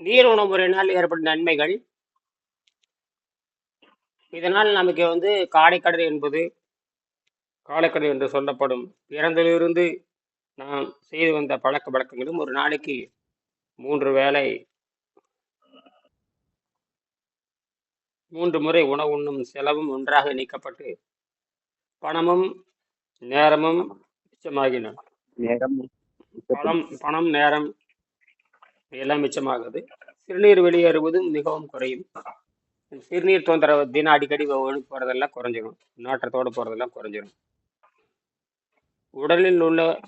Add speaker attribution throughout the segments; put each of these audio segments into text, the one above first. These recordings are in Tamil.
Speaker 1: நீர் உணவு முறையினால் ஏற்படும் நன்மைகள். இதனால் நமக்கு வந்து காடைக்கடல் என்பது காலைக்கடல் என்று சொல்லப்படும் பிறந்திலிருந்து நாம் செய்து வந்த பழக்க வழக்கங்களும் ஒரு நாளைக்கு மூன்று வேளை மூன்று முறை உணவு உண்ணும் செலவும் ஒன்றாக நீக்கப்பட்டு பணமும் நேரமும் மிச்சமாகின. பணம் பணம் நேரம் எல்லாம் மிச்சமாகுது. சிறுநீர் வெளியேறுவதும் மிகவும் குறையும். சிறுநீர் தொந்தரவு தினம் அடிக்கடி ஒழுங்கு போகிறதெல்லாம் குறைஞ்சிரும். நாற்றத்தோடு போகிறதெல்லாம் குறைஞ்சிரும். உடலில் உள்ள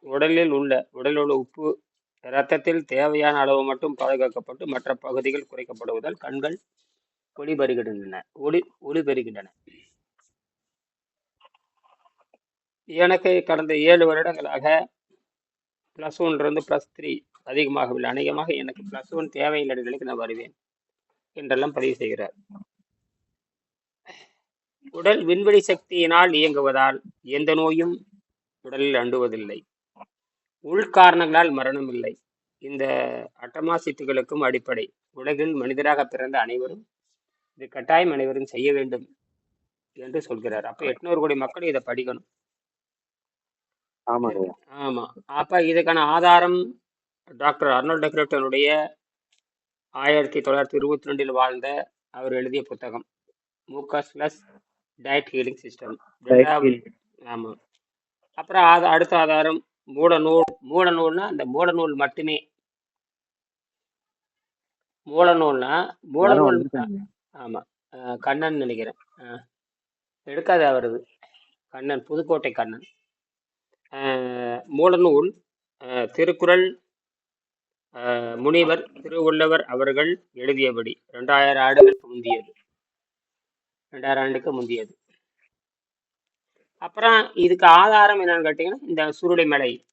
Speaker 1: உடலில் உள்ள உடலில் உள்ள உப்பு இரத்தத்தில் தேவையான அளவு மட்டும் பாதுகாக்கப்பட்டு மற்ற பகுதிகள் குறைக்கப்படுவதால் கண்கள் ஒளி பெறுகின்றன. ஒளி ஒளி பெறுகின்றன. எனக்கு கடந்த ஏழு வருடங்களாக ப்ளஸ் ஒன்லேருந்து ப்ளஸ் த்ரீ அதிகமாகவில்லை அநேகமாக எனக்கு ப்ளஸ் ஒன் தேவையில்லை நிலைக்கு நான் வருவேன் என்றெல்லாம் பதிவு செய்கிறார். உடல் விண்வெளி சக்தியினால் இயங்குவதால் எந்த நோயும் உடலில் அண்டுவதில்லை. உள்காரணங்களால் மரணம் இல்லை. இந்த அட்டமாசித்துகளுக்கும் அடிப்படை. உலகில் மனிதராக பிறந்த அனைவரும் இது கட்டாயம் அனைவரும் செய்ய வேண்டும் என்று சொல்கிறார். அப்ப எட்நூறு கோடி மக்கள் இதை படிக்கணும்.
Speaker 2: ஆமாங்க.
Speaker 1: ஆமா. அப்ப இதுக்கான ஆதாரம் டாக்டர் அர்னால்ட் டெக்ரேட்டனுடைய ஆயிரத்தி தொள்ளாயிரத்தி இருபத்தி ரெண்டில் வாழ்ந்த அவர் எழுதிய புத்தகம். Mucusless diet healing system. ஆமா. அப்புறம் அது அடுத்த ஆதாரம் மூட நூல் மூட நூல்னா அந்த மூட நூல் மட்டுமே. மூல நூல்னா மூல நூல் ஆமா. அஹ் கண்ணன் நினைக்கிறேன். எடுக்காத அவரது கண்ணன் புதுக்கோட்டை கண்ணன். அஹ் மூலநூல் அஹ் திருக்குறள் முனிவர் திருவள்ளுவர் அவர்கள் எழுதியபடி ரெண்டாயிரம் ஆண்டுகளுக்கு முந்தியது. ரெண்டாயிரம் ஆண்டுக்கு முந்தியது. அப்புறம் இதுக்கு ஆதாரம் என்னன்னு கேட்டீங்கன்னா இந்த சுருடைமலை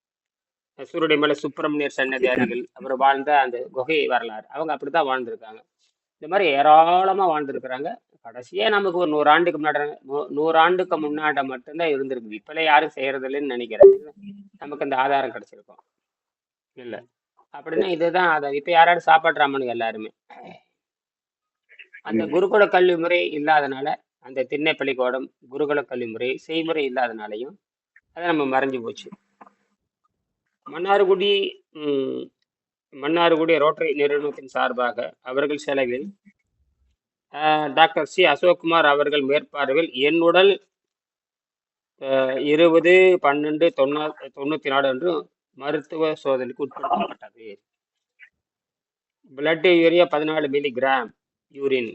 Speaker 1: சுருடைமலை சுப்பிரமணியர் சன்னதியாரிகள் அவர் வாழ்ந்த அந்த குகை வரலாறு. அவங்க அப்படித்தான் வாழ்ந்திருக்காங்க. இந்த மாதிரி ஏராளமா வாழ்ந்திருக்கிறாங்க. கடைசியே நமக்கு ஒரு நூறு ஆண்டுக்கு முன்னாடி நூ- நூறு ஆண்டுக்கு முன்னாடி மட்டும்தான் இருந்திருக்கு இப்பெல்லாம் யாரும் செய்யறதில்லைன்னு நினைக்கிறேன். நமக்கு அந்த ஆதாரம் கிடைச்சிருக்கும். இல்லை. அப்படின்னா இதுதான் அதை இப்ப யாராவது சாப்பாடுறாமனுங்க எல்லாருமே. அந்த குருகுல கல்வி முறை இல்லாதனால அந்த திண்ணை பள்ளிக்கூடம் குருகுல கல்வி முறை செய்முறை இல்லாதனாலையும் அது நம்ம மறைஞ்சு போச்சு. மன்னார்குடி மன்னார்குடி ரோட்டரி நிறுவனத்தின் சார்பாக அவர்கள் செலவில் டாக்டர் சி. அசோக்குமார் அவர்கள் மேற்பார்வையில் என் உடல் இருபது பன்னெண்டு தொண்ணூ தொண்ணூத்தி நாலு அன்று மருத்துவ சோதனைக்கு உட்படுத்தப்பட்டது. பிளட் யூரியா பதினாலு milligram urine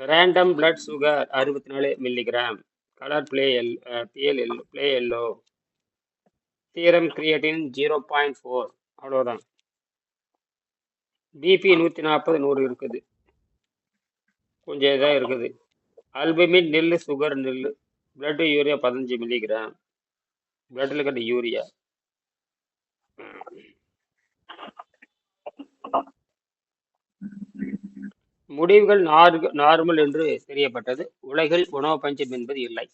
Speaker 1: random blood sugar அறுபத்தி நாலு மில்லிகிராம் கலர் பிளே எல் பிஎல் L pale yellow serum creatinine zero point four அவ்வளோதான் பிபி நூற்றி நாற்பது நூறு இருக்குது. கொஞ்சம் இதாக இருக்குது. அல்பமின் நெல் சுகர் நெல் பிளட் யூரியா பதினஞ்சு மில்லிகிராம் பிளட்டில் இருக்கிற யூரியா முடிவுகள் நார்மல் என்று தெரியப்பட்டது. உலகில் உணவு பஞ்சம் என்பது இல்லை.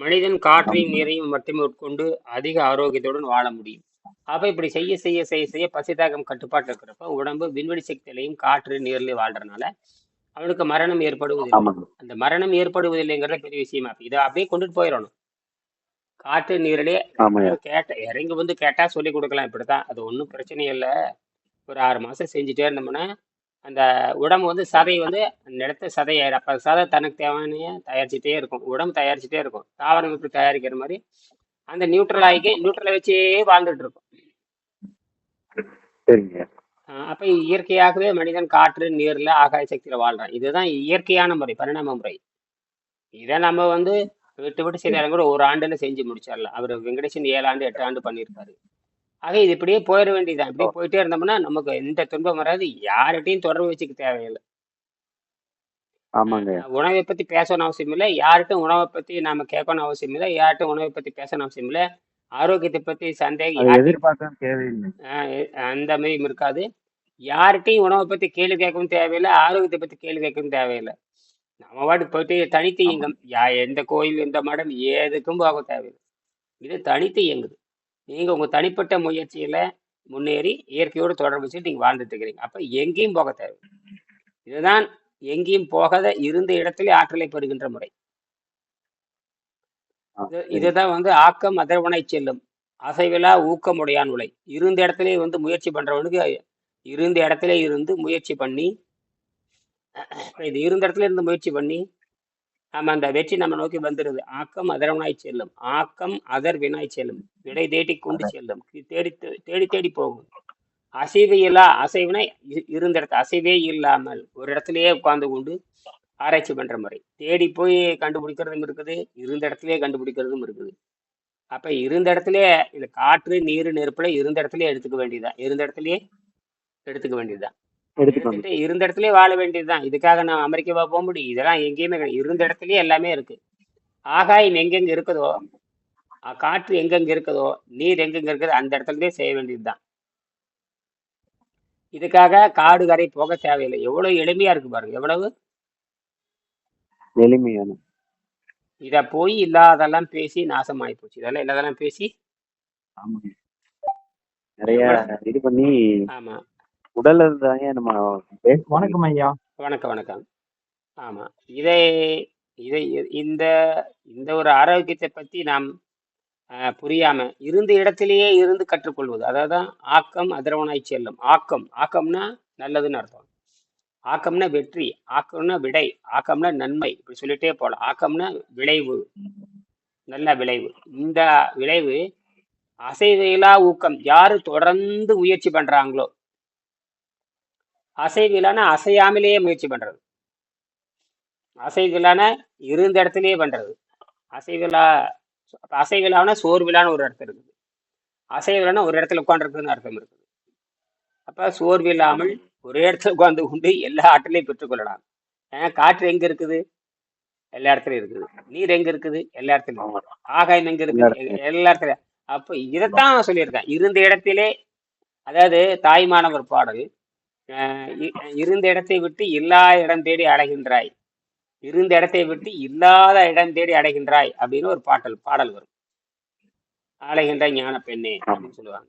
Speaker 1: மனிதன் காற்றையும் நீரையும் மட்டுமே உட்கொண்டு அதிக ஆரோக்கியத்துடன் வாழ முடியும். அப்ப இப்படி செய்ய செய்ய செய்ய செய்ய பசிதாகம் கட்டுப்பாட்டு இருக்கிறப்ப உடம்பு விண்வெளி சக்தியிலையும் காற்று நீர்லையும் வாழ்றதுனால அவனுக்கு மரணம் ஏற்படுவதில்லை. அந்த மரணம் ஏற்படுவதில்லைங்கிறத பெரிய விஷயமா. இதை அப்படியே கொண்டுட்டு போயிடணும். காற்று நீரிலே கேட்ட இறங்கி வந்து கேட்டா சொல்லி கொடுக்கலாம். இப்படித்தான். அது ஒன்றும் பிரச்சனை இல்லை. ஒரு ஆறு மாசம் செஞ்சுட்டே இருந்தோம்னா அந்த உடம்பு வந்து சதை வந்து அந்த இடத்த சதையாயிரும் அப்ப சதை தனக்கு தேவையான தயாரிச்சுட்டே இருக்கும். உடம்பு தயாரிச்சுட்டே இருக்கும். தாவரம் எப்படி தயாரிக்கிற மாதிரி அந்த நியூட்ரல் ஆகி நியூட்ரலை வச்சே வாழ்ந்துட்டு இருக்கும்.
Speaker 2: சரிங்க.
Speaker 1: அப்ப இயற்கையாகவே மனிதன் காற்று நீர்ல ஆகாய சக்தியில வாழ்றான். இதுதான் இயற்கையான முறை பரிணாம முறை. இதை நம்ம வந்து விட்டு விட்டு செய்யறாங்க கூட ஒரு ஆண்டுல செஞ்சு முடிச்சிடலாம். அவர் வெங்கடேசன் ஏழு ஆண்டு எட்டு ஆண்டு பண்ணியிருக்காரு. ஆக இது இப்படியே போயிட வேண்டியதுதான். இப்படியே போயிட்டே இருந்தோம்னா நமக்கு எந்த துன்பம் வராது. யார்கிட்டையும் தொடர்பு வச்சுக்க தேவையில்லை.
Speaker 2: ஆமாங்க.
Speaker 1: உணவை பத்தி பேசணும் அவசியம் இல்லை. யார்கிட்டும் உணவை பத்தி நாம கேட்கணும் அவசியம் இல்லை. யார்கிட்டும் உணவை பத்தி பேசணும் அவசியம் இல்லை. ஆரோக்கியத்தை பத்தி சந்தேகம் அந்த மாதிரியும் இருக்காது. யார்கிட்டையும் உணவை பத்தி கேள்வி கேட்கவும் தேவையில்லை. ஆரோக்கியத்தை பத்தி கேள்வி கேட்கவும் தேவையில்லை. நம்ம பாட்டுக்கு போயிட்டு தனித்து இயங்கும். எந்த கோயில் எந்த மடம் எதுக்கும் போக தேவையில்லை. இது தனித்து இயங்குது. நீங்க உங்க தனிப்பட்ட முயற்சியில முன்னேறி இயற்கையோடு தொடர்பு வச்சுட்டு நீங்க வாழ்ந்துட்டு இருக்கிறீங்க. அப்ப எங்கேயும் போக தேவை இதுதான் எங்கேயும் போகாத இருந்த இடத்திலே ஆற்றலை பெறுகின்ற முறை. இதுதான் வந்து ஆக்கம் அதர்வனை செல்லும். அசைவிலா ஊக்கமுடையான் உலை. இருந்த இடத்திலே வந்து முயற்சி பண்றவனுக்கு இருந்த இடத்திலே இருந்து முயற்சி பண்ணி இது இருந்த இடத்துல இருந்து முயற்சி பண்ணி நம்ம அந்த வெற்றி நம்ம நோக்கி வந்துடுது ஆக்கம் அதர்வனாய் செல்லும். ஆக்கம் அதர் வினாய் செல்லும். விடை தேடி கொண்டு செல்லும். தேடி தேடி தேடி போகும். அசைவு இல்லா அசைவினை இருந்த இடத்து அசைவே இல்லாமல் ஒரு இடத்துலயே உட்கார்ந்து கொண்டு ஆராய்ச்சி பண்ற முறை. தேடி போய் கண்டுபிடிக்கிறதும் இருக்குது இருந்த இடத்துலயே கண்டுபிடிக்கிறதும் இருக்குது. அப்ப இருந்த இடத்துலயே இந்த காற்று நீர் நெருப்புல இருந்த இடத்துலயே எடுத்துக்க வேண்டியதுதான். இருந்த இடத்துலயே எடுத்துக்க வேண்டியதுதான். எடுத்துட்டு இருந்த இடத்துலயே வாழ வேண்டியதுதான். இதுக்காக நான் அமெரிக்காவா போக முடியும். இதெல்லாம் எங்கேயுமே கிடையாது. இருந்த இடத்துலயே எல்லாமே இருக்கு. ஆகாயம் எங்கெங்க இருக்குதோ காற்று எங்கெங்க இருக்குதோ நீர் எங்கெங்க இருக்குதோ அந்த இடத்துலயே செய்ய வேண்டியதுதான். இதுக்காக காடு கரை போக தேவையில்லை. எவ்வளவு எளிமையா இருக்கு பாருங்க. எவ்வளவு?
Speaker 2: எளிமையான.
Speaker 1: இத போய் இல்லாதெல்லாம் பேசி நாசமாயி போச்சு. இதெல்லாம் இல்லாதெல்லாம் பேசி
Speaker 2: நிறைய இது பண்ணி
Speaker 1: ஆமா.
Speaker 2: உடல்ல இருந்தாங்க நம்ம
Speaker 3: வணக்கம் ஐயா.
Speaker 1: வணக்கம் வணக்கம். ஆமா. இதை இதை இந்த இந்த ஒரு ஆரோக்கியத்தை பத்தி நாம் புரியாம இருந்த இடத்திலேயே இருந்து கற்றுக்கொள்வது. அதாவது ஆக்கம் அதிரவனாய் செல்லும். ஆக்கம். ஆக்கம்னா நல்லதுன்னு அர்த்தம். ஆக்கம்னா வெற்றி. ஆக்கம்னா விடை. ஆக்கம்னா நன்மை. இப்படி சொல்லிட்டே போகலாம் ஆக்கம்னா விளைவு. நல்ல விளைவு. இந்த விளைவு அசைவிலா ஊக்கம் யாரு தொடர்ந்து முயற்சி பண்றாங்களோ அசைவிலான அசையாமலேயே முயற்சி பண்றது. அசைவிலான இருந்த இடத்துலயே பண்றது. அசைவிலா அசைவிலான சோர்விலான ஒரு அர்த்தம் இருக்குது. அசைவிலான ஒரு இடத்துல உட்காந்துருக்குன்னு அர்த்தம் இருக்குது. அப்ப சோர்வில்லாமல் ஒரே இடத்துல உட்கார்ந்து கொண்டு எல்லா ஆற்றலையும் பெற்றுக்கொள்ளலாம் ஏன்? காற்று எங்க இருக்குது? எல்லா இடத்துலயும் இருக்குது. நீர் எங்க இருக்குது? எல்லா இடத்துலயும் ஆகாயம் எங்க இருக்குது? எல்லா இடத்துலயும். அப்ப இதைத்தான் சொல்லியிருக்கேன். இருந்த இடத்திலே அதாவது தாய்மானவர் பாடல் இருந்த இடத்தை விட்டு இல்லா இடம் தேடி அடைகின்றாய் இருந்த இடத்தை விட்டு இல்லாத இடம் தேடி அடைகின்றாய் அப்படின்னு ஒரு பாட்டல் பாடல் வரும். அலைகின்ற ஞான பெண்ணே அப்படின்னு சொல்லுவாங்க.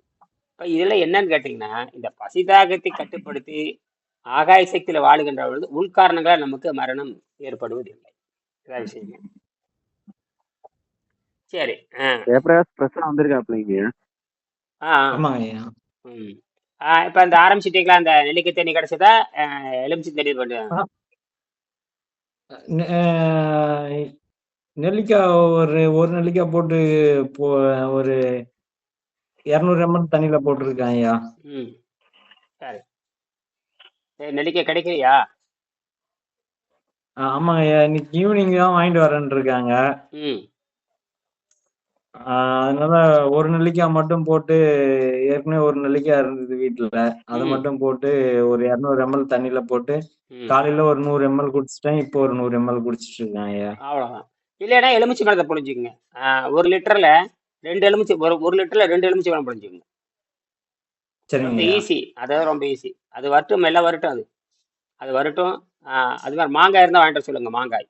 Speaker 1: இப்ப இதுல என்னன்னு கேட்டீங்கன்னா இந்த பசிதாகத்தை கட்டுப்படுத்தி ஆகாய சக்தியில வாழுகின்ற பொழுது உள்காரணங்களால் நமக்கு மரணம் ஏற்படுவதில்லை. இதான் விஷயம். சரி ஆ.
Speaker 2: ஜெயபிரகாஷ் பிரசா
Speaker 1: இப்ப அந்த ஆரம்பிச்சிட்டீங்களா? அந்த நெல்லிக்காய் தண்ணி கிடைச்சதா எலுமிச்சை தண்ணி பண்ணு
Speaker 3: ஆ, நெ- அஹ், நெல்லிக்காய் ஒரு ஒரு நெல்லிக்காய் போட்டு போ ஒரு இரநூறு எம்எல் தண்ணியில போட்டிருக்கேன் ஐயா.
Speaker 1: ம். சரி. நெல்லிக்காய் கிடைக்கலையா?
Speaker 3: ஆமாங்க ஐயா. இன்னைக்கு ஈவினிங் தான் வாங்கிட்டு வரேன்னு இருக்காங்க.
Speaker 1: ம்.
Speaker 3: அதனால ஒரு நெல்லிக்காய் மட்டும் போட்டு ஏற்கனவே ஒரு நெல்லிக்காய் இருந்தது வீட்டுல அதை மட்டும் போட்டு ஒரு இரநூறு எம்எல் தண்ணியில போட்டு காலையில ஒரு நூறு எம்எல் குடிச்சிட்டேன் இப்போ ஒரு நூறு எம்எல் குடிச்சிட்டு இருக்கேன் ஐயா.
Speaker 1: அவ்வளோதான் இல்லைன்னா எலுமிச்சை பழத்தை புழிஞ்சுக்குங்க. ஒரு லிட்டர்ல ரெண்டு எலுமிச்சை ஒரு ஒரு லிட்டர்ல ரெண்டு எலுமிச்சை பழம் புழிஞ்சுக்குங்க. ரொம்ப ஈஸி அதாவது ரொம்ப ஈஸி அது வரட்டும் மெல்ல வரட்டும் அது. அது வரட்டும். அது மாதிரி மாங்காய் இருந்தால் வாங்கிட்டு சொல்லுங்க மாங்காய்.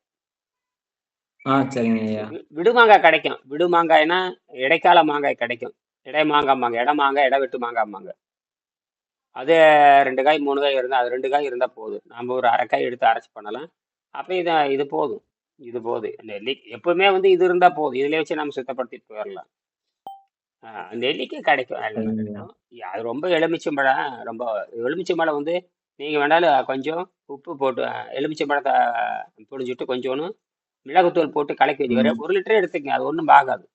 Speaker 3: ஆ சரிங்க ஐயா.
Speaker 1: வி- விடு மாங்காய் கிடைக்கும். விடு மாங்காய்னா இடைக்கால மாங்காய் கிடைக்கும். இடை மாங்காய் மாங்காய் இட மாங்காய் இட வெட்டு மாங்காய் மாங்காய் அது ரெண்டு காய் மூணு காய் இருந்தால் அது ரெண்டு காய் இருந்தால் போதும். நம்ம ஒரு அரை காய் எடுத்து அரைச்சி பண்ணலாம். அப்போ இது இது போதும். இது போதும். நெல்லி எப்பவுமே வந்து இது இருந்தால் போதும். இதில் வச்சு நம்ம சுத்தப்படுத்திட்டு போயிடலாம் ஆ, நெல்லிக்காய் கிடைக்கும். எல்லாமே
Speaker 3: சரிங்க ஐயா
Speaker 1: கிடைக்கும் அது ரொம்ப எலுமிச்சம்பழம் ரொம்ப எலுமிச்சம்பழம் வந்து நீங்கள் வேணாலும் கொஞ்சம் உப்பு போட்டு எலுமிச்சம்பழத்தை புழிஞ்சிட்டு கொஞ்சோண்டு மிளகுத்தூள் போட்டு கலக்கி வச்சு
Speaker 3: ம்.
Speaker 1: ஒரு லிட்டரே எடுத்துக்கங்க. அது ஒன்றும் ஆகாது.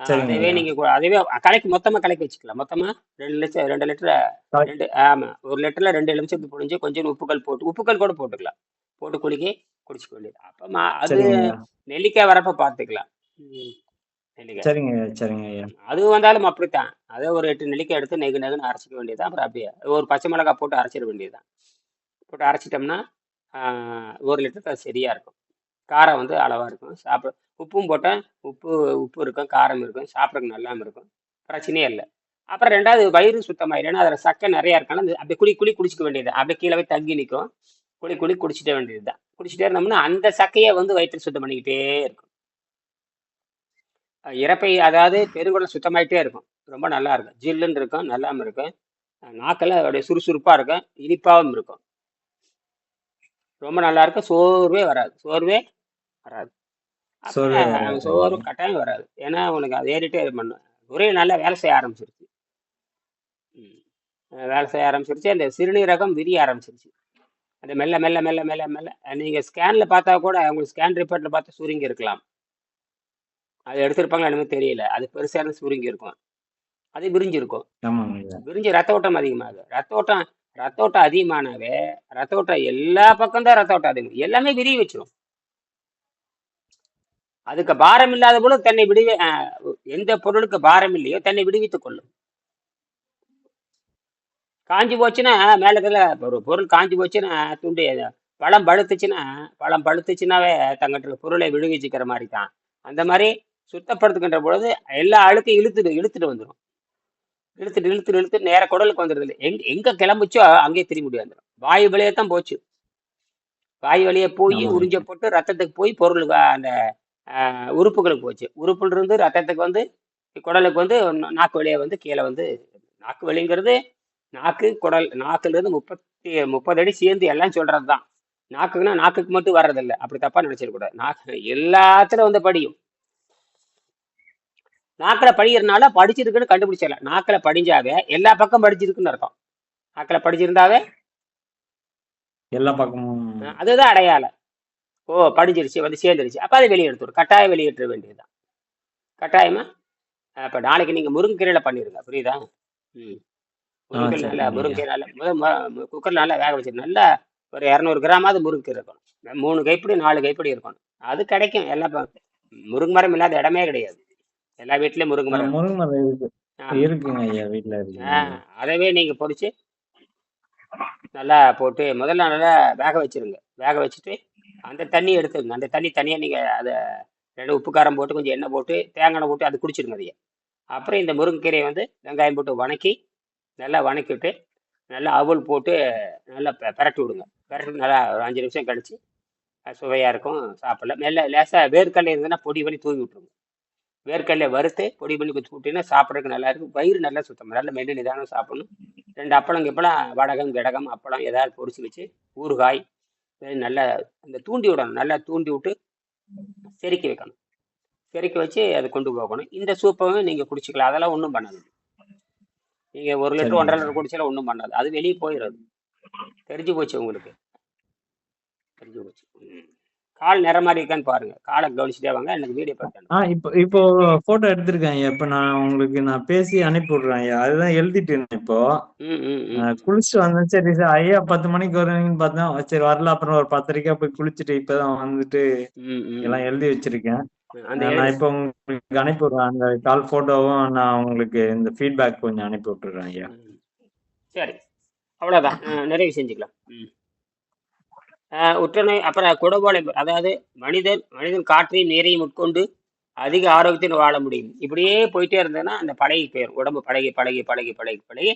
Speaker 1: அதுவே நீங்க அதுவே கலக்கி மொத்தமா கலக்கி வச்சுக்கலாம். மொத்தமா ரெண்டு லிட்டர் ரெண்டு லிட்டர். ரெண்டு ஆமா. ஒரு லிட்டர்ல ரெண்டு எலுமிச்சம் புழிஞ்சு கொஞ்சம் உப்புக்கல் போட்டு உப்புக்கல் கூட போட்டுக்கலாம். போட்டு குலுக்கி குடிச்சுக்க வேண்டியது. அப்ப மா- அது நெல்லிக்காய் வரப்ப பார்த்துக்கலாம் ம், நெல்லிக்காய்.
Speaker 3: சரிங்க சரிங்க
Speaker 1: அது வந்தாலும் அப்படித்தான். அதே ஒரு எட்டு நெல்லிக்காய் எடுத்து நெகு நெகுன்னு அரைச்சிக்க வேண்டியதுதான். அப்புறம் அப்படியே ஒரு பச்சை மிளகாய் போட்டு அரைச்சிட வேண்டியதுதான். போட்டு அரைச்சிட்டோம்னா ஒரு லிட்டர் அது சரியாக இருக்கும். காரம் வந்து அளவாக இருக்கும். சாப்பிட உப்பும் போட்டால் உப்பு உப்பு இருக்கும் காரம் இருக்கும் சாப்பிட்றதுக்கு நல்லாம இருக்கும். பிரச்சனையே இல்லை. அப்புறம் ரெண்டாவது வயிறு சுத்தமாக ஏன்னா அதில் சக்கை நிறையா இருக்கனால அந்த அப்படியே குழி குழி குடிச்சிக்க வேண்டியது. அப்படியே கீழே போய் தங்கி நிற்கும் குழி குழி குடிச்சிட்டே வேண்டியது தான். குடிச்சிட்டே இருந்தோம்னா அந்த சக்கையை வந்து வயிற்று சுத்தம் பண்ணிக்கிட்டே இருக்கும். இறப்பை அதாவது பெருங்குடல் சுத்தமாயிட்டே இருக்கும். ரொம்ப நல்லா இருக்கும். ஜில்லுன்னு இருக்கும் நல்லாமல் இருக்கும். நாக்கெல்லாம் அப்படியே சுறுசுறுப்பாக இருக்கும். இனிப்பாகவும் இருக்கும். ரொம்ப நல்லா இருக்கும். சோர்வே வராது. சோர்வே வராது.
Speaker 3: சோர்வே
Speaker 1: கட்டாயம் வராது. ஏன்னா உனக்கு அது ஏறிட்டே இது பண்ணும். நுரையீரல் நல்லா வேலை செய்ய ஆரம்பிச்சிருச்சு. வேலை செய்ய ஆரம்பிச்சிருச்சு. அந்த சிறுநீரகம் விரிய ஆரம்பிச்சிருச்சு. அந்த மெல்ல மெல்ல மெல்ல மெல்ல மெல்ல. அஹ் நீங்க ஸ்கேன்ல பார்த்தா கூட உங்களுக்கு ஸ்கேன் ரிப்போர்ட்ல பார்த்து சுருங்கி இருக்கலாம். அது எடுத்திருப்பாங்களா என்னமோ தெரியல. அது பெருசான சுருங்கி இருக்கும். அது விரிஞ்சு இருக்கும்
Speaker 3: ஆமாங்க. ஐயா
Speaker 1: விரிஞ்சு ரத்த ஓட்டம் அதிகமாகுது. ரத்த ஓட்டம் ரத்த ஓட்டம் அதிகமானாவே ரத்த ஓட்டம் எல்லா பக்கம் தான் ரத்த ஓட்டம் அதிகம். எல்லாமே விரிய வச்சிடும் அதுக்கு பாரம் இல்லாத போல தன்னை விடுவி எந்த பொருளுக்கு பாரம் இல்லையோ தன்னை விடுவித்துக் கொள்ளும். காஞ்சி போச்சுன்னா மேல ஒரு பொருள் காஞ்சி போச்சுன்னா துண்டு பழம் பழுத்துச்சுன்னா பழம் பழுத்துச்சுன்னாவே தங்கிட்ட பொருளை விடுவிச்சுக்கிற மாதிரி தான். அந்த மாதிரி சுத்தப்படுத்துகின்ற பொழுது எல்லா அழுக்கையும் இழுத்துட்டு இழுத்துட்டு வந்துடும் இழுத்துட்டு இழுத்துட்டு இழுத்துட்டு நேர குடலுக்கு வந்துடுது இல்லை எங்க எங்க கிளம்புச்சோ அங்கேயே திரும்பி முடியாது வந்துடும் வாயு வழியே தான் போச்சு. வாயு வழியே போய். உறிஞ்ச போட்டு ரத்தத்துக்கு போய் பொருளுக்கு அந்த ஆஹ், உறுப்புகளுக்கு போச்சு. உறுப்புல இருந்து ரத்தத்துக்கு வந்து குடலுக்கு வந்து நா- நாக்கு வழியா வந்து கீழே வந்து நாக்கு வழிங்கிறது நாக்கு குடல் நாக்குல இருந்து முப்பத்தி முப்பது அடி சேர்ந்து எல்லாம் சொல்றது தான் நாக்குன்னா நாக்குக்கு மட்டும் வர்றதில்ல. அப்படி தப்பா நினைச்சிடக்கூடாது. நாக்கு எல்லாத்துல வந்து படியும். நாக்கில படிக்கிறதுனால படிச்சிருக்குன்னு கண்டுபிடிச்சிடலாம் நாக்கில படிஞ்சாவே எல்லா பக்கம் படிச்சிருக்குன்னு அர்த்தம். நாக்கில படிச்சிருந்தாவே?
Speaker 3: எல்லா பக்கமும்.
Speaker 1: அதுதான் அடையாளம். ஓ படிஞ்சிருச்சு வந்து சேர்ந்துருச்சு. அப்ப அதை வெளியே எடுத்துடும் கட்டாயம் வெளியேற்ற வேண்டியதுதான். கட்டாயமா? இப்ப நாளைக்கு நீங்க முருங்கைக்கீரையில பண்ணிருங்க. புரியுதா? ம். முருங்கை நல்லா. முருங்கை நல்லா முத குக்கர்ல நல்லா வேக வச்சு நல்லா ஒரு இரநூறு கிராமாவது முருங்கை இருக்கணும். மூணு கைப்பிடி நாலு கைப்பிடி இருக்கணும். அது கிடைக்கும். எல்லா முருங்கை மரம் இல்லாத இடமே கிடையாது. எல்லா வீட்லயும் முருங்கை மரம்
Speaker 3: முருங்கை மரம் இருக்கு. இருக்குங்க ஐயா வீட்டுல இருக்கு
Speaker 1: அதவே நீங்க பொரிச்சு நல்லா போட்டு முதல்ல நல்லா வேக வச்சிருங்க. வேக வச்சுட்டு அந்த தண்ணி எடுத்துங்க அந்த தண்ணி தனியா நீங்க அதை ரெண்டு உப்பு காரம் போட்டு கொஞ்சம் எண்ணெய் போட்டு தேங்காய் எண்ணெய் போட்டு அது குடிச்சிருங்க அதையே. அப்புறம் இந்த முருங்கைக்கீரையை வந்து வெங்காயம் போட்டு வணக்கி நல்லா வணக்கிவிட்டு நல்லா அவல் போட்டு நல்லா பிரட்டி விடுங்க. பிரட்டி நல்லா ஒரு அஞ்சு நிமிஷம் கழிச்சு அது சுவையா இருக்கும் சாப்பிடலாம். மெல்ல லேசா வேர்க்கடலை இருந்ததுன்னா பொடி பண்ணி தூவி விட்டுருங்க. வேர்க்கடலை வறுத்து பொடி பண்ணி குத்தி கூட்டினா சாப்பிட்றதுக்கு நல்லா இருக்கும். வயிறு நல்லா சுத்தம். நல்லா மெல்லு நிதானம் சாப்பிடணும். ரெண்டு அப்பளம் கிப்பளம் வடகம் கிடகம் அப்பளம் ஏதாவது பொரிச்சு வச்சு ஊறுகாய் நல்லா அந்த தூண்டி விடணும். நல்லா தூண்டி விட்டு செருக்கி வைக்கணும். செருக்கி வச்சு அதை கொண்டு போகணும். இந்த சூப்பவும் நீங்கள் குடிச்சிக்கலாம். அதெல்லாம் ஒன்றும் பண்ணாது. நீங்கள் ஒரு லிட்டர் ஒன்றரை லிட்டர் குடிச்சாலும் ஒன்றும் பண்ணாது. அது வெளியே போயிடும் தெரிஞ்சு போச்சு உங்களுக்கு. தெரிஞ்சு போச்சு. ம். கால் நிற மாதிரி இருக்கான்னு பாருங்க. காலை கவனிச்சுட்டே வாங்க எனக்கு வீடியோ பார்த்தேன்
Speaker 3: ஆ இப்போ இப்போ போட்டோ எடுத்திருக்கேன் இப்போ நான் உங்களுக்கு நான் பேசி அனுப்பி விடுறேன் ஐயா. அதுதான் எழுதிட்டேன் இப்போ.
Speaker 1: ம் ம்
Speaker 3: நான் குளிச்சுட்டு வந்தேன். சரி சார் ஐயா பத்து மணிக்கு வருவீங்கன்னு பார்த்தேன். சரி வரல. அப்புறம் ஒரு பத்தரைக்கா போய் குளிச்சுட்டு இப்பதான் வந்துட்டு எல்லாம் எழுதி வச்சிருக்கேன். நான் இப்போ உங்களுக்கு அனுப்பி விடுறேன் அந்த கால் போட்டோவும் நான் உங்களுக்கு இந்த ஃபீட்பேக் கொஞ்சம் அனுப்பி விட்டுறேன் ஐயா.
Speaker 1: சரி. அவ்வளோதான் நிறைவு செஞ்சுக்கலாம். ம். உற்றுநோய் அப்புறம் குடபோலை அதாவது மனிதன் மனிதன் காற்றையும் நீரையும் உட்கொண்டு அதிக ஆரோக்கியத்தில் வாழ முடியும். இப்படியே போயிட்டே இருந்ததுன்னா அந்த பழகி போயிடும் உடம்பு பழகி பழகி பழகி பழகி பழகி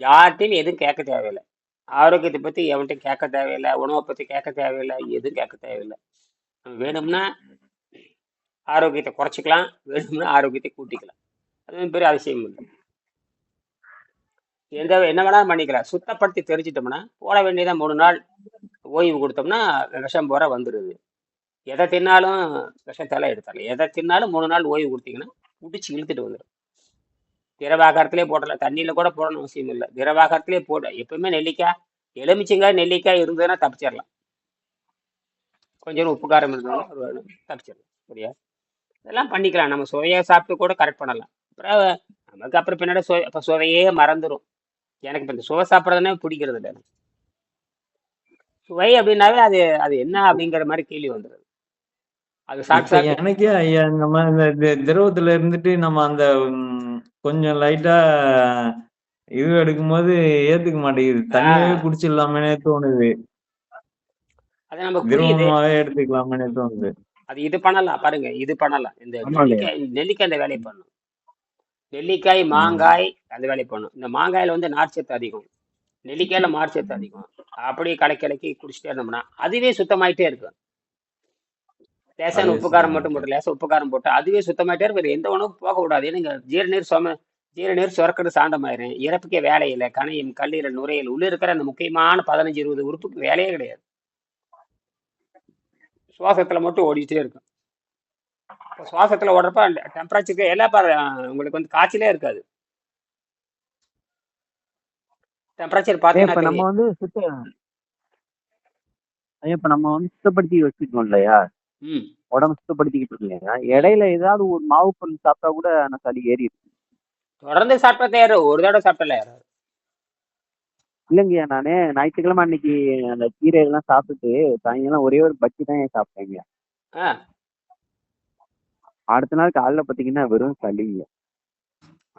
Speaker 1: யார்ட்டையும் எதுவும் கேட்க தேவையில்லை. ஆரோக்கியத்தை பற்றி எவன்ட்டும் கேட்க தேவையில்லை. உணவை பற்றி கேட்க தேவையில்லை. எதுவும் கேட்க தேவையில்லை. வேணும்னா ஆரோக்கியத்தை குறைச்சிக்கலாம். வேணும்னா ஆரோக்கியத்தை கூட்டிக்கலாம். அது பெரிய அதிசயம் இல்லை. எந்த என்ன வேணாலும் பண்ணிக்கலாம். சுத்தப்படுத்தி தெரிஞ்சிட்டோம்னா போட வேண்டியதான் மூணு நாள். ஓய்வு கொடுத்தோம்னா விஷம் போற வந்துடுது எதை தின்னாலும் விஷத்தெல்லாம் எடுத்தாலும் எதை தின்னாலும் மூணு நாள் ஓய்வு கொடுத்தீங்கன்னா பிடிச்சி இழுத்துட்டு வந்துடும் திரவாகாரத்திலே போடலாம் தண்ணியில் கூட போடணும் அவசியம் இல்லை. திரவாகாரத்திலே போட. எப்பவுமே நெல்லிக்காய் எலுமிச்சங்காய் நெல்லிக்காய் இருந்ததுன்னா தப்பிச்சிடலாம். கொஞ்சம் உப்பு காரம் இருந்ததுன்னா தப்பிச்சிடலாம். சரியா? இதெல்லாம் பண்ணிக்கலாம். நம்ம சுவையை சாப்பிட்டு கூட கரெக்ட் பண்ணலாம். அப்புறம் நமக்கு அப்புறம் பின்னாடி சுவை இப்போ சுவையே மறந்துடும் எனக்கு இப்போ இந்த சுவை சாப்பிட்றதுனே பிடிக்கிறது இல்லை சுவை அப்படின்னாவே அது அது என்ன அப்படிங்கிற மாதிரி கேள்வி வந்துடுது அது
Speaker 3: எனக்கே ஐயா நம்ம இந்த திரவத்துல இருந்துட்டு நம்ம அந்த கொஞ்சம் லைட்டா இது எடுக்கும்போது ஏத்துக்க மாட்டேங்குது. தண்ணியாவே குடிச்சிடலாமேனே தோணுது.
Speaker 1: அது புரியுது
Speaker 3: திரவமாவே எடுத்துக்கலாமேனே தோணுது.
Speaker 1: அது இது பண்ணலாம். பாருங்க இது பண்ணலாம். இந்த. நெல்லிக்காய் நெல்லிக்காய் அந்த வேலையை பண்ணும் நெல்லிக்காய் மாங்காய் அந்த வேலையை பண்ணும் இந்த மாங்காயில வந்து நார்ச்சத்து அதிகம். நெல்லிக்காயில மார்ச்சத்து அதிகம். அப்படியே கலக்கி கலக்கி குடிச்சிட்டே இருந்தோம்னா அதுவே சுத்தமாயிட்டே இருக்கும். லேசான உப்பு காரம். மட்டும் போட்டு லேசா உப்பு காரம் போட்டு அதுவே சுத்தமாயிட்டே இருக்கும். எந்த உணவும் போக கூடாது. ஏன்னா ஜீரநீர் சோம ஜீரண நீர் சுரக்கிறது சாந்தமாயிரும் இறப்புக்கே வேலை இல்லை. கணையம் கல்லீரல் நுரையீரல் உள்ள இருக்கிற அந்த முக்கியமான பதினஞ்சு இருபது உறுப்புக்கு வேலையே கிடையாது. சுவாசத்துல மட்டும் ஓடிட்டே இருக்கும். இப்போ சுவாசத்துல ஓடுறப்ப டெம்பரேச்சருக்கு அஹ் உங்களுக்கு வந்து காய்ச்சலே இருக்காது. டெம்பரேச்சர் பார்த்தீங்கன்னா
Speaker 2: நம்ம வந்து இப்ப நம்ம வந்து சுத்தப்படுத்தி வச்சுக்கணும் இல்லையா? உடம்பு சுத்தப்படுத்திக்கிட்டு இருக்கோம் இல்லையா? இடையில ஏதாவது ஒரு மாவு பொருள் சாப்பிட்டா கூட அந்த சளி ஏறி
Speaker 1: தொடர்ந்து சாப்பிட்டா ஏறும். ஒரு தடவை சாப்பிட்டல ஏறாது.
Speaker 2: இல்லைங்கய்யா நானு ஞாயிற்றுக்கிழமை அன்னைக்கு அந்த கீரை எல்லாம் சாப்பிட்டுட்டு சாயங்காலம் ஒரே ஒரு பச்சி தான் ஏன் சாப்பிட்டேங்க. அடுத்த நாள் காலைல பாத்தீங்கன்னா வெறும் சளிங்க.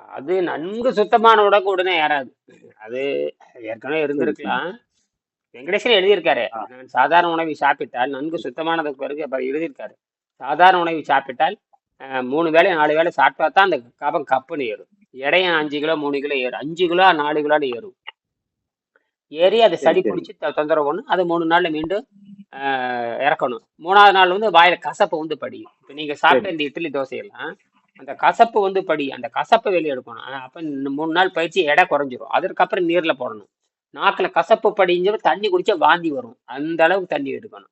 Speaker 1: அது நன்கு சுத்தமான உடம்பு உடனே ஏறாது. அது ஏற்கனவே இருந்திருக்கலாம். வெங்கடேசன் எழுதியிருக்காரு. நான் சாதாரண உணவை சாப்பிட்டால் நன்கு சுத்தமானதுக்கு பிறகு அப்ப எழுதியிருக்காரு. சாதாரண உணவை சாப்பிட்டால் அஹ், மூணு வேளை நாலு வேளை சாப்பிட்டா தான் அந்த கபம் கப்புன்னு ஏறும். எடையும் அஞ்சு கிலோ மூணு கிலோ ஏறும். அஞ்சு கிலோ நாலு கிலோன்னு ஏறும். ஏறி அதை
Speaker 2: சரி
Speaker 1: சளி பிடிச்சி தொந்தரவு பண்ணும் அது மூணு நாள்ல மீண்டும் ஆஹ், இறக்கணும். மூணாவது நாள் வந்து வாயில கசப்பு வந்து படியும். இப்போ நீங்க சாப்பிட்ட இந்த இட்லி தோசையெல்லாம் அந்த கசப்பு வந்து படி அந்த கசப்பை வெளியே எடுக்கணும். அப்ப மூணு நாள் பயிற்சி எடை குறைஞ்சிரும். அதற்கப்புறம் நீர்ல போடணும். நாக்குல கசப்பு படிஞ்ச தண்ணி குடிச்சா வாந்தி வரும். அந்த அளவுக்கு தண்ணி எடுக்கணும்.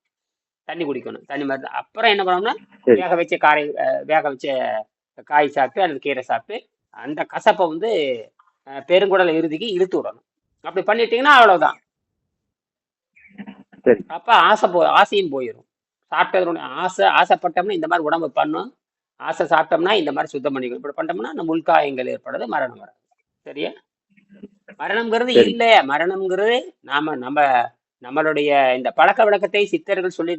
Speaker 1: தண்ணி குடிக்கணும். தண்ணி மருந்து அப்புறம் என்ன பண்ணணும்னா
Speaker 2: சரி.
Speaker 1: வேக வச்ச காரை வேக வச்ச காய் சாப்பிட்டு அல்லது கீரை சாப்பிட்டு அந்த கசப்பை வந்து பெருங்குடல் இறுதிக்கு இழுத்து விடணும். அப்படி பண்ணிட்டீங்கன்னா அவ்வளவுதான். அப்ப ஆசை போ ஆசையும் போயிடும் சாப்பிட்டதனுடைய ஆசை ஆசைப்பட்டோம்னா இந்த மாதிரி உடம்பு பண்ணும். ஆசை சாப்பிட்டோம்னா இந்த மாதிரி சுத்தம் பண்ணிக்கணும் இப்படி பண்ணோம்னா நம்ம உள்காயங்கள் ஏற்படுறது மரணம் வராது சரியா? மரணம்ங்கிறது இல்ல மரணம்ங்கிறது நாம நம்ம நம்மளுடைய இந்த பழக்க வழக்கத்தை சித்தர்கள் சொல்லி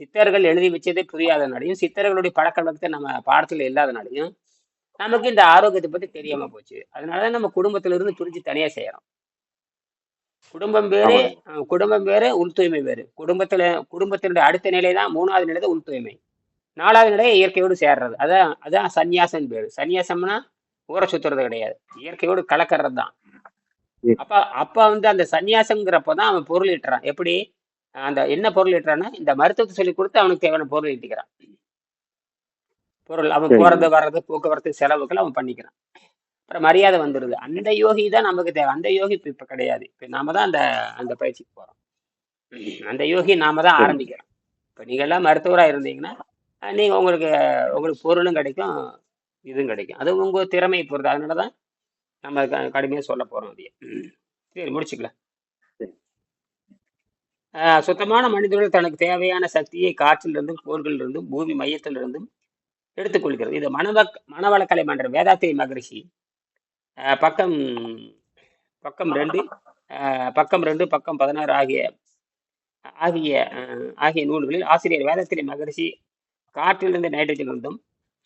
Speaker 1: சித்தர்கள் எழுதி வச்சதே புரியாதனாலையும் சித்தர்களுடைய பழக்க வழக்கத்தை நம்ம பாடத்துல இல்லாதனாலையும் நமக்கு இந்த ஆரோக்கியத்தை பத்தி தெரியாம போச்சு. அதனால நம்ம குடும்பத்துல இருந்து பிரிஞ்சு தனியா செய்யறோம். குடும்பம் வேறு குடும்பம் வேறு உள் தூய்மை வேறு. குடும்பத்துல குடும்பத்தினுடைய அடுத்த நிலை தான் மூணாவது நிலை தான் உள் தூய்மை. நாலாவது நிலை இயற்கையோடு சேர்றது. அதான் அதான் சந்நியாசம் பேரு. சந்நியாசம்னா ஊரை சுத்துறது கிடையாது. இயற்கையோடு கலக்கிறது தான் அப்ப அப்ப வந்து அந்த சந்நியாசம்ங்கிறப்ப தான் அவன் பொருள் ஈட்டுறான். எப்படி? அந்த என்ன பொருள் ஈட்டுறான்னா இந்த மருத்துவத்தை சொல்லி கொடுத்து அவனுக்கு தேவையான பொருள் ஈட்டிக்கிறான். பொருள் அவன் போறது வர்றது போக்குவரத்து செலவுகள் அவன் பண்ணிக்கிறான். அப்புறம் மரியாதை வந்துடுது அந்த யோகி தான் நமக்கு தேவை. அந்த யோகி இப்ப இப்ப கிடையாது. இப்ப நாம தான் அந்த அந்த பயிற்சிக்கு போறோம். அந்த யோகி நாம தான் ஆரம்பிக்கிறோம். இப்ப நீங்க எல்லாம் மருத்துவரா இருந்தீங்கன்னா அஹ் நீங்க உங்களுக்கு உங்களுக்கு பொருளும் கிடைக்கும் இதுவும் கிடைக்கும். அது உங்க திறமையை பொறுத்து. அதனாலதான் நம்ம க- கடுமையா சொல்ல போறோம் அதையே. சரி முடிச்சுக்கலாம். சுத்தமான மனிதர்கள் தனக்கு தேவையான சக்தியை காற்றிலிருந்தும் கோள்களிலிருந்தும் பூமி மையத்திலிருந்தும் எடுத்துக்கொள்கிறது இது மனவக் மனவளக்கலை மன்ற வேதாத்திரி மகரிஷி. பக்கம் பக்கம் ரெண்டு பக்கம் ரெண்டு பக்கம் பதினாறு ஆகிய ஆகிய ஆகிய நூல்களில் ஆசிரியர் வேதத்திரி மகரிஷி காற்றிலிருந்து நைட்ரஜனிலிருந்தும்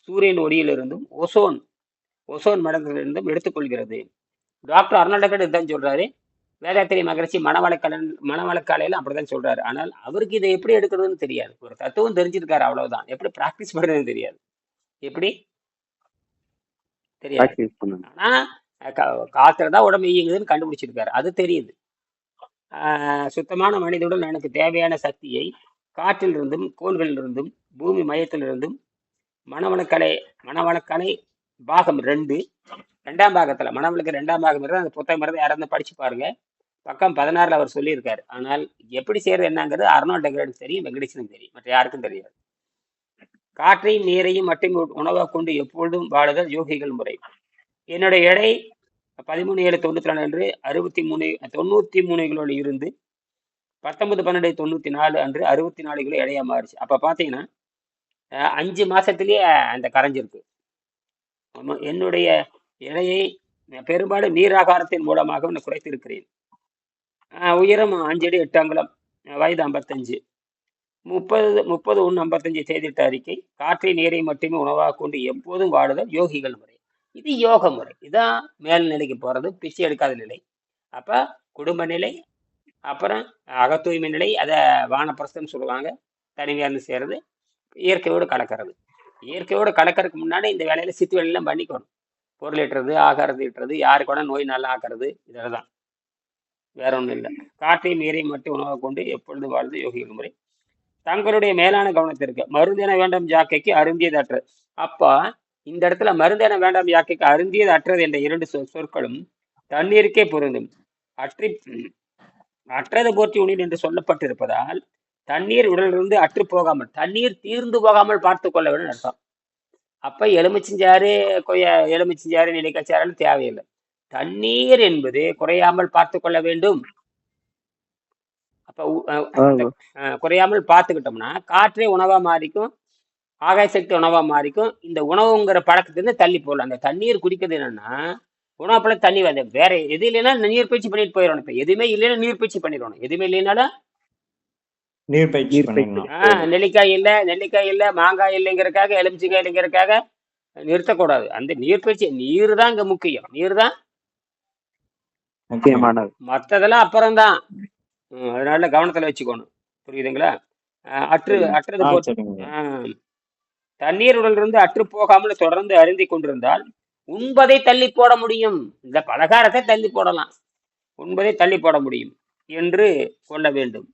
Speaker 1: சூரியன் ஒளியிலிருந்தும் ஓசோன் ஓசோன் மடங்களிலிருந்தும் எடுத்துக்கொள்கிறது. டாக்டர் அருணாடகர் இதுதான் சொல்றாரு. வேதாத்திரி மகரிஷி மனவளக்கலன் மனவளக்காலையில அப்படிதான் சொல்றாரு. ஆனால் அவருக்கு இதை எப்படி எடுக்கிறதுன்னு தெரியாது. ஒரு தத்துவம் தெரிஞ்சிருக்காரு அவ்வளவுதான். எப்படி பிராக்டிஸ் பண்றதுன்னு தெரியாது. எப்படி? தெரியாது. ஆனா காத்துல தான் உடம்பு இயங்குதுன்னு கண்டுபிடிச்சிருக்காரு. அது தெரியுது. சுத்தமான மனிதனுடன் எனக்கு தேவையான சக்தியை காற்றிலிருந்தும் கோள்களிலிருந்தும் பூமி மையத்திலிருந்தும் மனவளக்கலை மனவளக்கலை பாகம் ரெண்டு. ரெண்டாம் பாகத்தில் மனவளக்கு ரெண்டாம் பாகம் இருந்தால் அந்த புத்தகம் இருந்து யாராவது படித்து பாருங்க. பக்கம் பதினாறில் அவர் சொல்லியிருக்காரு. ஆனால் எப்படி செய்கிறது என்னங்கிறது அர்னால்ட் டெக்ரேட் தெரியும் வெங்கடேசனுக்கு தெரியும் மற்ற யாருக்கும் தெரியாது. காற்றையும் நீரையும் மட்டும் உணவாக கொண்டு எப்பொழுதும் வாழுதல் யோகிகள் முறை. என்னுடைய எடை பதிமூணு ஏழு தொண்ணூத்தி நாலு அன்று அறுபத்தி மூணு தொண்ணூற்றி மூணு இருந்து பத்தொன்பது பன்னெண்டு தொண்ணூற்றி நாலு அன்று அறுபத்தி நாலு கிலோ இடையா மாறுச்சு. அப்போ பார்த்தீங்கன்னா அஞ்சு மாதத்துலேயே அந்த கரைஞ்சிருக்கு. என்னுடைய இலையை பெரும்பாலும் நீராகாரத்தின் மூலமாக நான் குறைத்திருக்கிறேன். உயரம் அஞ்சு அடி எட்டு அங்குலம் வயது ஐம்பத்தஞ்சு. முப்பது முப்பது ஒன்று ஐம்பத்தஞ்சு செய்திட்ட அறிக்கை காற்றை நீரை மட்டுமே உணவாக கொண்டு எப்போதும் வாடுதல் யோகிகள் முறை. இது யோக முறை. இதான் மேல்நிலைக்கு போகிறது பிச்சை எடுக்காத நிலை. அப்போ குடும்ப நிலை அப்புறம் அகத்தூய்மை நிலை அதை வானப்பிரஸ்தம் சொல்லுவாங்க. தனிமையாக இருந்து செய்யறது இயற்கையோடு கலக்கிறது. இயற்கையோடு கலக்கறதுக்கு முன்னாடி இந்த வேலையில சித்து வேலையெல்லாம் பண்ணிக்கணும். பொருள் இட்டுறது ஆகாரத்தை ஈட்டுறது யாருக்கு கூட நோய் நல்லா ஆக்குறது இதில் தான் வேற ஒன்றும் இல்லை. காற்றையும் நீரையும் மட்டும் உணவை கொண்டு எப்பொழுது வாழ்ந்து யோகிகள் முறை. தங்களுடைய மேலான கவனத்திற்கு மருந்தின வேண்டும் ஜாக்கைக்கு அற்றது அப்போ இந்த இடத்துல மருந்தென வேண்டாம் யாக்கைக்கு அருந்தியது அற்றது என்ற இரண்டு சொ- சொற்களும் தண்ணீருக்கே பொருந்தும். அற்றி அற்றது போற்றி உணின் என்று சொல்லப்பட்டிருப்பதால் தண்ணீர் உடலிலிருந்து அற்று போகாமல் தண்ணீர் தீர்ந்து போகாமல் பார்த்து கொள்ள வேண்டும் அர்த்தம். அப்ப எலுமிச்சஞ்சாறு கொய்யா எலுமிச்சஞ்சாறு நெல்லிக்காய்ச்சாறுன்னு தேவையில்லை. தண்ணீர் என்பது குறையாமல் பார்த்து கொள்ள வேண்டும். அப்ப குறையாமல் பார்த்துக்கிட்டோம்னா காற்றே உணவா மாறிக்கும் ஆகாய சக்தி உணவா மாறிக்கும். இந்த உணவுங்கிற பழக்கத்திலிருந்து தள்ளி போடலாம். அந்த தண்ணீர் குடிக்கிறது என்னன்னா உணவு பழம் தண்ணி வந்து வேற எது இல்லைன்னா நீர் பயிற்சி பண்ணிட்டு போயிடணும் இப்ப. எதுவுமே இல்லைன்னா நீர் பயிற்சி பண்ணிடணும். எதுவுமே இல்லைனாலும்
Speaker 3: நீர் பயிற்சி
Speaker 1: ஆஹ் நெல்லிக்காய் இல்ல நெல்லிக்காய் இல்ல மாங்காய் இல்லைங்கிறதுக்காக எலுமிச்சங்காய் இல்லைங்கிறதுக்காக நிறுத்தக்கூடாது. அந்த நீர் பயிற்சி நீர் தான் இங்க முக்கியம். நீர் தான்
Speaker 2: முக்கியமானது.
Speaker 1: மற்றதெல்லாம் அப்புறம்தான் அதனால கவனத்துல வச்சுக்கணும். புரியுதுங்களா? அற்று அற்றது
Speaker 3: ஆ
Speaker 1: போட்டு
Speaker 3: சரிங்க.
Speaker 1: ஆஹ் தண்ணீர் உடலிருந்து அற்று போகாமல் தொடர்ந்து அருந்தி கொண்டிருந்தால் உண்பதை தள்ளி போட முடியும். இந்த பலகாரத்தை தள்ளி போடலாம். உண்பதை தள்ளி போட முடியும் என்று கொள்ள வேண்டும்.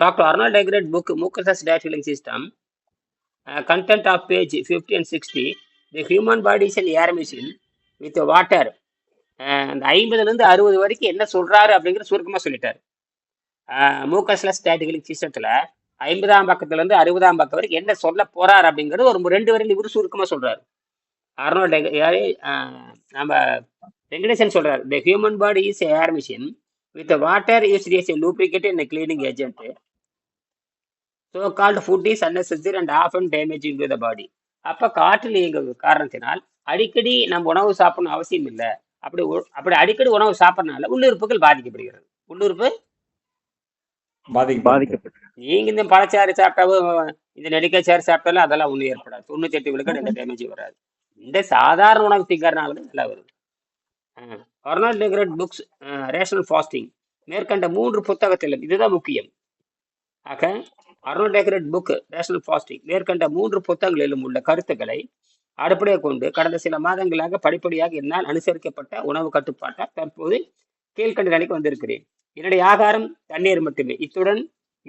Speaker 1: Doctor Arnold Ehret book mucusless diet system content of page fifty and sixty the human body's and air machine with water அந்த ஐம்பதுலேருந்து அறுபது வரைக்கும் என்ன சொல்கிறாரு அப்படிங்கிற சுருக்கமாக சொல்லிட்டார். மூக்கஸ்லஸ் டேட்டிகளின் சிஸ்டத்தில் ஐம்பதாம் பக்கத்துலேருந்து அறுபதாம் பக்கம் வரைக்கும் என்ன சொல்ல போகிறார் அப்படிங்கிறது ஒரு ரெண்டு வரையில் இவர் சுருக்கமாக சொல்கிறாரு அர்னால்ட் யாரு? நம்ம வெங்கடேசன் சொல்றாரு. The human body is air machine with water use is lubricate and cleaning agent so called food is unnecessary and often damaging to the body அப்போ காற்றில் இயங்கும் காரணத்தினால் அடிக்கடி நம்ம உணவு சாப்பிடணும் அவசியம் இல்லை. அப்படி உ- அப்படி அடிக்கடி உணவு சாப்பிட்றதுனால உள்ளுறுப்புகள் பாதிக்கப்படுகிறது. உள்ளுறுப்பு
Speaker 3: பாதிக்க
Speaker 2: பாதிக்கப்பட்டு
Speaker 1: நீங்க இந்த பழச்சாறு சாப்பிட்டாவும் இந்த நெல்லிக்காய் சாறு சாப்பிட்டாலும் அதெல்லாம் ஒன்றும் ஏற்படாது. தொண்ணூத்தி எட்டு விழுக்காடு எந்த டேமேஜ் வராது. இந்த சாதாரண உணவு திங்கறனால தான் நல்லா வருது. Arnold Ehret books rational fasting. மேற்கண்ட மூன்று புத்தகத்திலும் இதுதான் முக்கியம். ஆக Arnold Ehret book rational fasting. மேற்கண்ட மூன்று புத்தகங்களிலும் உள்ள கருத்துக்களை அடிப்படையாக கொண்டு கடந்த சில மாதங்களாக படிப்படியாக என்னால் அனுசரிக்கப்பட்ட உணவு கட்டுப்பாட்டை தற்போது கீழ்கண்ட நிலைக்கு வந்திருக்கிறேன். என்னுடைய ஆகாரம் தண்ணீர் மட்டுமே. இத்துடன்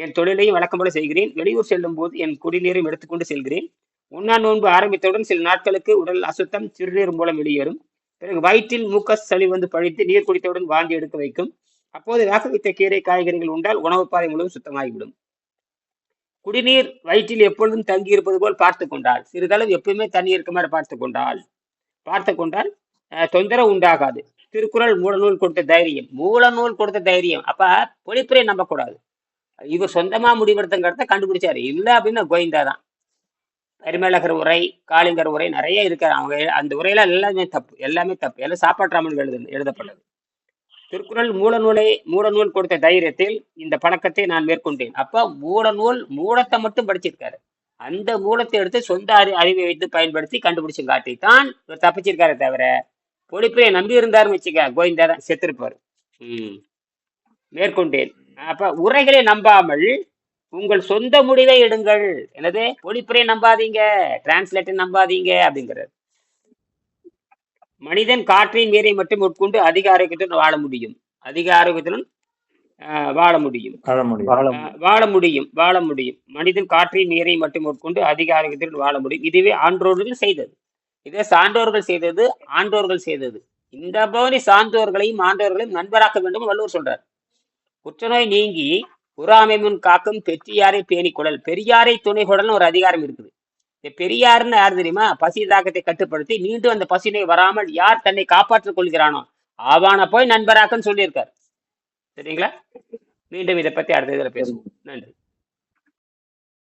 Speaker 1: என் தொழிலையும் வழக்கம் போல செய்கிறேன். வெளியூர் செல்லும் போது என் குடிநீரையும் எடுத்துக்கொண்டு செல்கிறேன். உண்ணா நோன்பு ஆரம்பித்தவுடன் சில நாட்களுக்கு உடல் அசுத்தம் சிறுநீர் மூலம் வெளியேறும். பிறகு வயிற்றில் மூக்கஸ் சளி வந்து பழித்து நீர் குடித்தவுடன் வாந்தி எடுக்க வைக்கும். அப்போது வேக வைத்த கீரை காய்கறிகள் உண்டால் உணவு பாதை முழுவதும் சுத்தமாகிவிடும். குடிநீர் வயிற்றில் எப்பொழுதும் தங்கி இருப்பது போல் பார்த்து கொண்டால் சிறிதளவு எப்பவுமே தண்ணி இருக்குமாறு பார்த்து கொண்டால் பார்த்து கொண்டால் அஹ், தொந்தரவு உண்டாகாது. திருக்குறள் மூலநூல் கொடுத்த தைரியம். மூலநூல் கொடுத்த தைரியம். அப்ப பொழிப்புரை நம்பக்கூடாது. இவர் சொந்தமா முடிவெடுத்தங்கிறத கண்டுபிடிச்சாரு. இல்லை அப்படின்னா கோவிந்தா தான். பரிமேலகர் உரை காளிங்கர் உரை நிறைய இருக்கிற அவங்க அந்த உரையில எல்லாமே தப்பு எல்லாமே தப்பு. எல்லாம் சாப்பாட்டுராமன் எழுது எழுதப்பட்டது. திருக்குறள் மூலநூலை மூலநூல் கொடுத்த தைரியத்தில் இந்த பழக்கத்தை நான் மேற்கொண்டேன். அப்ப மூலநூல் மூலத்தை மட்டும் படிச்சிருக்காரு. அந்த மூலத்தை எடுத்து சொந்த அறி அறிவை வைத்து பயன்படுத்தி கண்டுபிடிச்சு காட்டி தான் இவர் தப்பிச்சிருக்காரு தவிர பொழிப்பை நம்பி இருந்தாருன்னு வச்சுக்க கோவிந்தா தான் செத்திருப்பாரு. மேற்கொண்டேன். அப்ப உரைகளை நம்பாமல் உங்கள் சொந்த முடிவை எடுங்கள். என்னது? பொழிப்புரை நம்பாதீங்க. டிரான்ஸ்லேட்டர் நம்பாதீங்க அப்படிங்கிறார் மனிதன் காற்றின் நீரை மட்டும் உட்கொண்டு அதிக ஆரோக்கியத்துடன் வாழ முடியும். அதிக ஆரோக்கியத்துடன் வாழ முடியும்.
Speaker 3: வாழ முடியும்.
Speaker 2: வாழ
Speaker 1: ஆஹ், வாழ முடியும். வாழ முடியும். மனிதன் காற்றின் நீரை மட்டும் உட்கொண்டு அதிக ஆரோக்கியத்துடன் வாழ முடியும். இதுவே ஆன்றோர்கள் செய்தது. இதே சான்றோர்கள் செய்தது ஆண்டோர்கள் செய்தது. இந்த மாதிரி சான்றோர்களையும் ஆண்டோர்களையும் நண்பராக்க வேண்டும் வள்ளுவர் சொல்றார். புற்றுநோய் நீங்கி உறாமை முன் காக்கும் பெற்றியாரை பேணி குடல். பெரியாரை துணை குடல்னு ஒரு அதிகாரம் இருக்குது. இந்த பெரியாருன்னு யார் தெரியுமா? பசி தாக்கத்தை கட்டுப்படுத்தி மீண்டும் அந்த பசினை வராமல் யார் தன்னை காப்பாற்றிக் கொள்கிறானோ? ஆவான போய் நண்பராக்குன்னு சொல்லியிருக்காரு. சரிங்களா? மீண்டும் இதை பத்தி அடுத்த இதில் பேசுவோம். நன்றி.